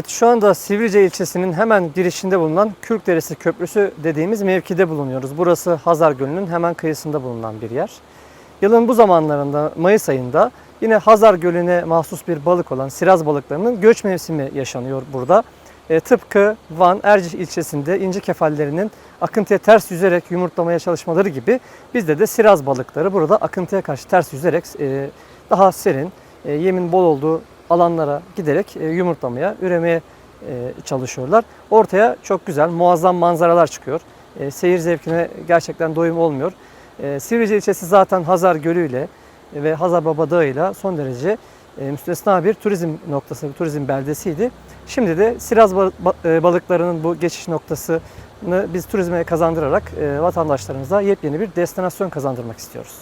Evet şu anda Sivrice ilçesinin hemen girişinde bulunan Kürkderesi Köprüsü dediğimiz mevkide bulunuyoruz. Burası Hazar Gölü'nün hemen kıyısında bulunan bir yer. Yılın bu zamanlarında Mayıs ayında yine Hazar Gölü'ne mahsus bir balık olan siraz balıklarının göç mevsimi yaşanıyor burada. E, tıpkı Van Ercih ilçesinde inci kefallerinin akıntıya ters yüzerek yumurtlamaya çalışmaları gibi bizde de siraz balıkları burada akıntıya karşı ters yüzerek e, daha serin, e, yemin bol olduğu alanlara giderek e, yumurtlamaya, üremeye e, çalışıyorlar. Ortaya çok güzel, muazzam manzaralar çıkıyor. E, Seyir zevkine gerçekten doyum olmuyor. Sivrice ilçesi zaten Hazar Gölü ile ve Hazar Baba Dağı ile son derece müstesna bir turizm noktası, bir turizm beldesiydi. Şimdi de siraz ba- ba- balıklarının bu geçiş noktasını biz turizme kazandırarak vatandaşlarımıza yepyeni bir destinasyon kazandırmak istiyoruz.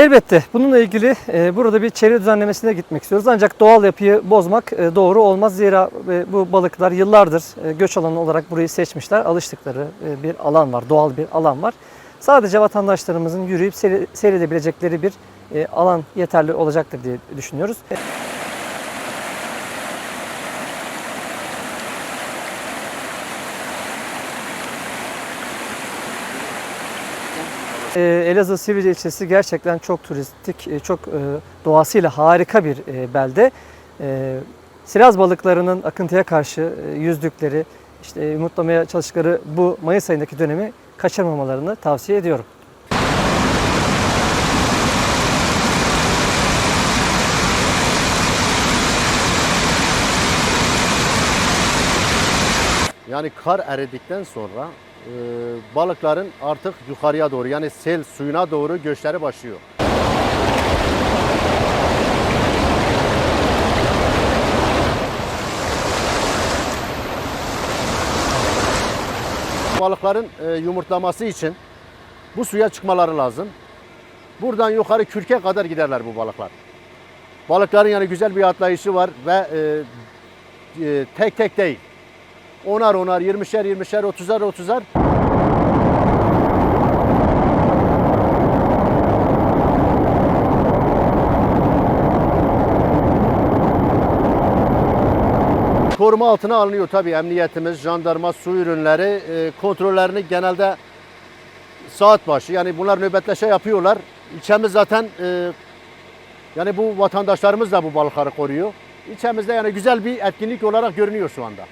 Elbette bununla ilgili e, burada bir çevre düzenlemesine gitmek istiyoruz. Ancak doğal yapıyı bozmak e, doğru olmaz. Zira e, bu balıklar yıllardır e, göç alanı olarak burayı seçmişler. Alıştıkları e, bir alan var, doğal bir alan var. Sadece vatandaşlarımızın yürüyüp seyre- seyredebilecekleri bir e, alan yeterli olacaktır diye düşünüyoruz. Elazığ Sivrice ilçesi gerçekten çok turistik, e, çok e, doğasıyla harika bir e, belde. Siraz balıklarının akıntıya karşı yüzdükleri, işte yumurtlamaya çalıştıkları bu Mayıs ayındaki dönemi kaçırmamalarını tavsiye ediyorum. Yani kar eridikten sonra e, balıkların artık yukarıya doğru yani sel suyuna doğru göçleri başlıyor. Balıkların e, yumurtlaması için bu suya çıkmaları lazım. Buradan yukarı kürke kadar giderler bu balıklar. Balıkların yani güzel bir atlayışı var ve e, e, tek tek değil. Onar onar, yirmişer yirmişer, otuzar otuzar. Koruma altına alınıyor tabii emniyetimiz, jandarma, su ürünleri e, kontrollerini genelde saat başı yani bunlar nöbetleşe yapıyorlar. İlçemiz zaten e, yani bu vatandaşlarımız da bu balıkları koruyor. İlçemizde yani güzel bir etkinlik olarak görünüyor şu anda.